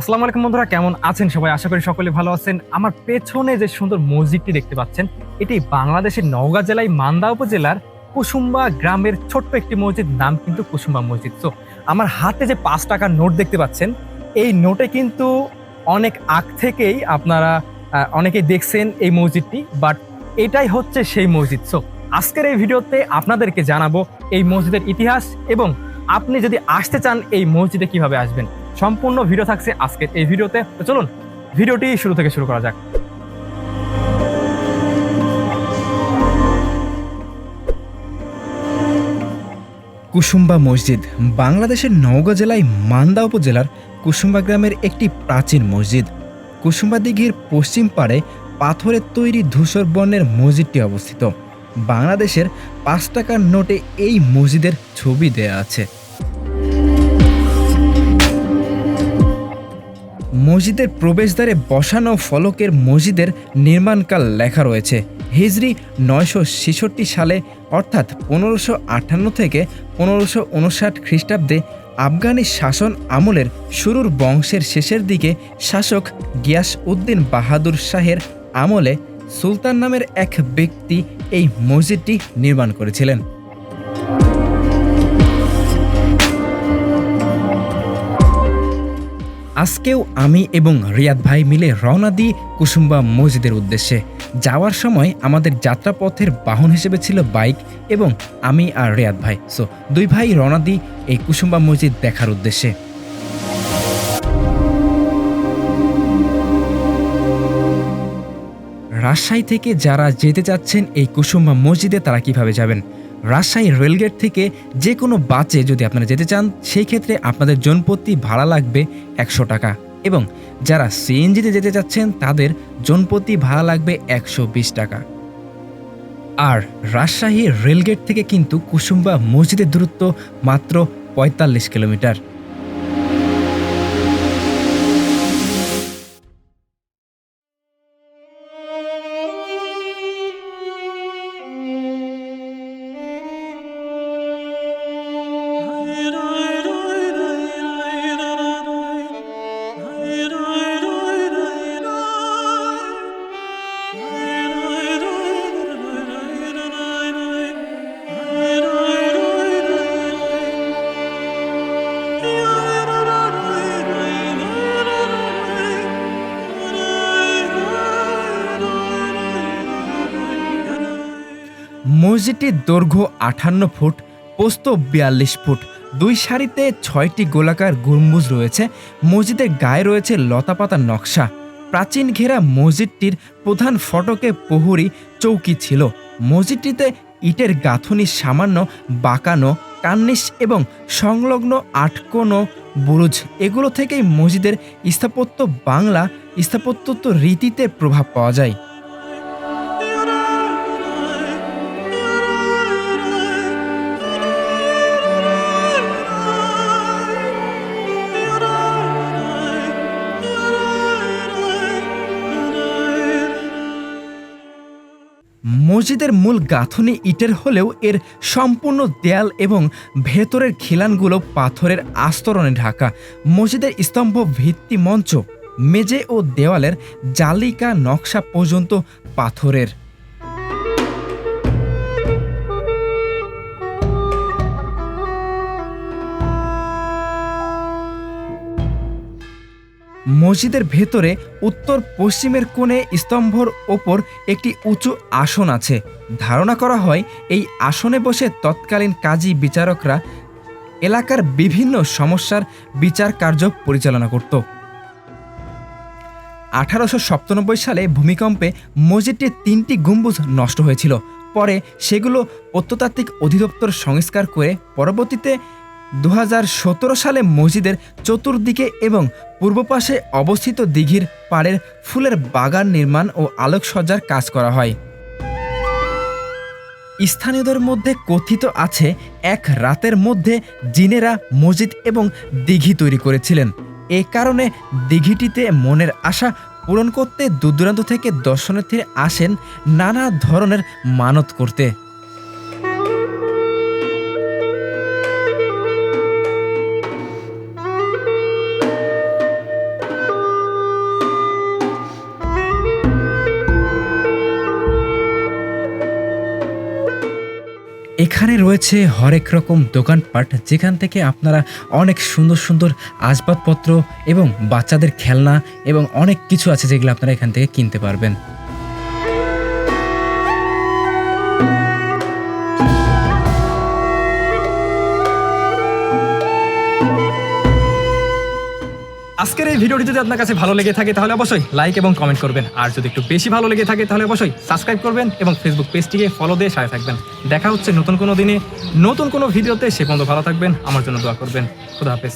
আসসালামু আলাইকুম বন্ধুরা, কেমন আছেন সবাই? আশা করি সকলে ভালো আছেন। আমার পেছনে যে সুন্দর মসজিদটি দেখতে পাচ্ছেন, এটি বাংলাদেশের নওগাঁ জেলায় মান্দা উপজেলার কুসুম্বা গ্রামের ছোট্ট একটি মসজিদ, নাম কিন্তু কুসুম্বা মসজিদ। তো আমার হাতে যে পাঁচ টাকার নোট দেখতে পাচ্ছেন, এই নোটে কিন্তু অনেক আগ থেকেই আপনারা অনেকেই দেখছেন এই মসজিদটি বাট এটাই হচ্ছে সেই মসজিদ। সো আজকের এই ভিডিওতে আপনাদেরকে জানাব এই মসজিদের ইতিহাস এবং আপনি যদি আসতে চান এই মসজিদে কীভাবে আসবেন। সম্পূর্ণ ভিডিও থাকছে আজকের এই ভিডিওতে তো। চলুন ভিডিওটি শুরু থেকে শুরু করা যাক। কুসুম্বা মসজিদ, বাংলাদেশের নওগাঁ জেলায় মান্দা উপজেলার কুসুম্বা গ্রামের একটি প্রাচীন মসজিদ। কুসুম্বা দিঘির পশ্চিম পাড়ে পাথরের তৈরি ধূসর বর্ণের মসজিদটি অবস্থিত। বাংলাদেশের পাঁচ টাকার নোটে এই মসজিদের ছবি দেয়া আছে। মসজিদের প্রবেশদ্বারে বসানো ফলকের মসজিদের নির্মাণকাল লেখা রয়েছে। হিজরি নয়শো ছেষট্টি সালে, অর্থাৎ পনেরোশো আটান্ন থেকে পনেরোশো উনষাট খ্রিস্টাব্দে আফগানি শাসন আমলের শুরুর বংশের শেষের দিকে শাসক গিয়াস উদ্দিন বাহাদুর শাহের আমলে সুলতান নামের এক ব্যক্তি এই মসজিদটি নির্মাণ করেছিলেন। আজকেও আমি এবং রিয়াদ ভাই মিলে রওনা দিই কুসুম্বা মসজিদের উদ্দেশ্যে। যাওয়ার সময় আমাদের যাত্রাপথের বাহন হিসেবে ছিল বাইক এবং আমি আর রিয়াদ ভাই। সো দুই ভাই রওনা দিই এই কুসুম্বা মসজিদ দেখার উদ্দেশ্যে। রাজশাহী থেকে যারা যেতে চাচ্ছেন এই কুসুম্বা মসজিদে তারা কীভাবে যাবেন? রাজশাহী রেলগেট থেকে যে কোনো বাসে যদি আপনারা যেতে চান, সেই ক্ষেত্রে আপনাদের জনপ্রতি ভাড়া লাগবে একশো টাকা। এবং যারা সিএনজিতে যেতে চাচ্ছেন, তাদের জনপ্রতি ভাড়া লাগবে একশো বিশ টাকা। আর রাজশাহী রেলগেট থেকে কিন্তু কুসুম্বা মসজিদের দূরত্ব মাত্র পঁয়তাল্লিশ কিলোমিটার। মসজিদটির দৈর্ঘ্য আটান্ন ফুট, পোস্ত বিয়াল্লিশ ফুট, দুই সারিতে ছয়টি গোলাকার গম্বুজ রয়েছে। মসজিদের গায়ে রয়েছে লতাপাতা নকশা। প্রাচীন ঘেরা মসজিদটির প্রধান ফটকে প্রহরী চৌকি ছিল। মসজিদটিতে ইটের গাঁথনি সামান্য বাঁকানো কান্নিস এবং সংলগ্ন আটকোনো বুরুজ, এগুলো থেকেই মসজিদের স্থাপত্য বাংলা স্থাপত্য রীতিতে প্রভাব পাওয়া যায়। মসজিদের মূল গাঁথনি ইটের হলেও এর সম্পূর্ণ দেয়াল এবং ভেতরের খিলানগুলো পাথরের আস্তরণে ঢাকা। মসজিদের স্তম্ভ ভিত্তি মঞ্চ, মেঝে ও দেওয়ালের জালিকা নকশা পর্যন্ত পাথরের। মসজিদের ভেতরে উত্তর পশ্চিমের কোণে স্তম্ভর ওপর একটি উঁচু আসন আছে। ধারণা করা হয়, এই আসনে বসে তৎকালীন কাজী বিচারকরা এলাকার বিভিন্ন সমস্যার বিচার কার্য পরিচালনা করত। আঠারোশো সালে ভূমিকম্পে মসজিদটির তিনটি গম্বুজ নষ্ট হয়েছিল। পরে সেগুলো প্রত্নতাত্ত্বিক অধিদপ্তর সংস্কার করে পরবর্তীতে দু হাজার সতেরো সালে মসজিদের চতুর্দিকে এবং পূর্ব পাশে অবস্থিত দিঘির পাড়ের ফুলের বাগান নির্মাণ ও আলোকসজ্জার কাজ করা হয়। স্থানীয়দের মধ্যে কথিত আছে, এক রাতের মধ্যে জিনেরা মসজিদ এবং দিঘি তৈরি করেছিলেন। এ কারণে দিঘিটিতে মনের আশা পূরণ করতে দূরদূরান্ত থেকে দর্শনার্থীরা আসেন নানা ধরনের মানত করতে। এখানে রয়েছে হরেক রকম দোকানপাট, যেখান থেকে আপনারা অনেক সুন্দর সুন্দর আসবাবপত্র এবং বাচ্চাদের খেলনা এবং অনেক কিছু আছে যেগুলো আপনারা এখান থেকে কিনতে পারবেন। আজকের এই ভিডিওটি যদি আপনার কাছে ভালো লেগে থাকে, তাহলে অবশ্যই লাইক এবং কমেন্ট করবেন। আর যদি একটু বেশি ভালো লেগে থাকে, তাহলে অবশ্যই সাবস্ক্রাইব করবেন এবং ফেসবুক পেজটিকে ফলো দিয়ে সাথে থাকবেন। দেখা হচ্ছে নতুন কোনো দিনে, নতুন কোনো ভিডিওতে, সে পর্যন্ত ভালো থাকবেন, আমার জন্য দোয়া করবেন। খুদা হাফেজ।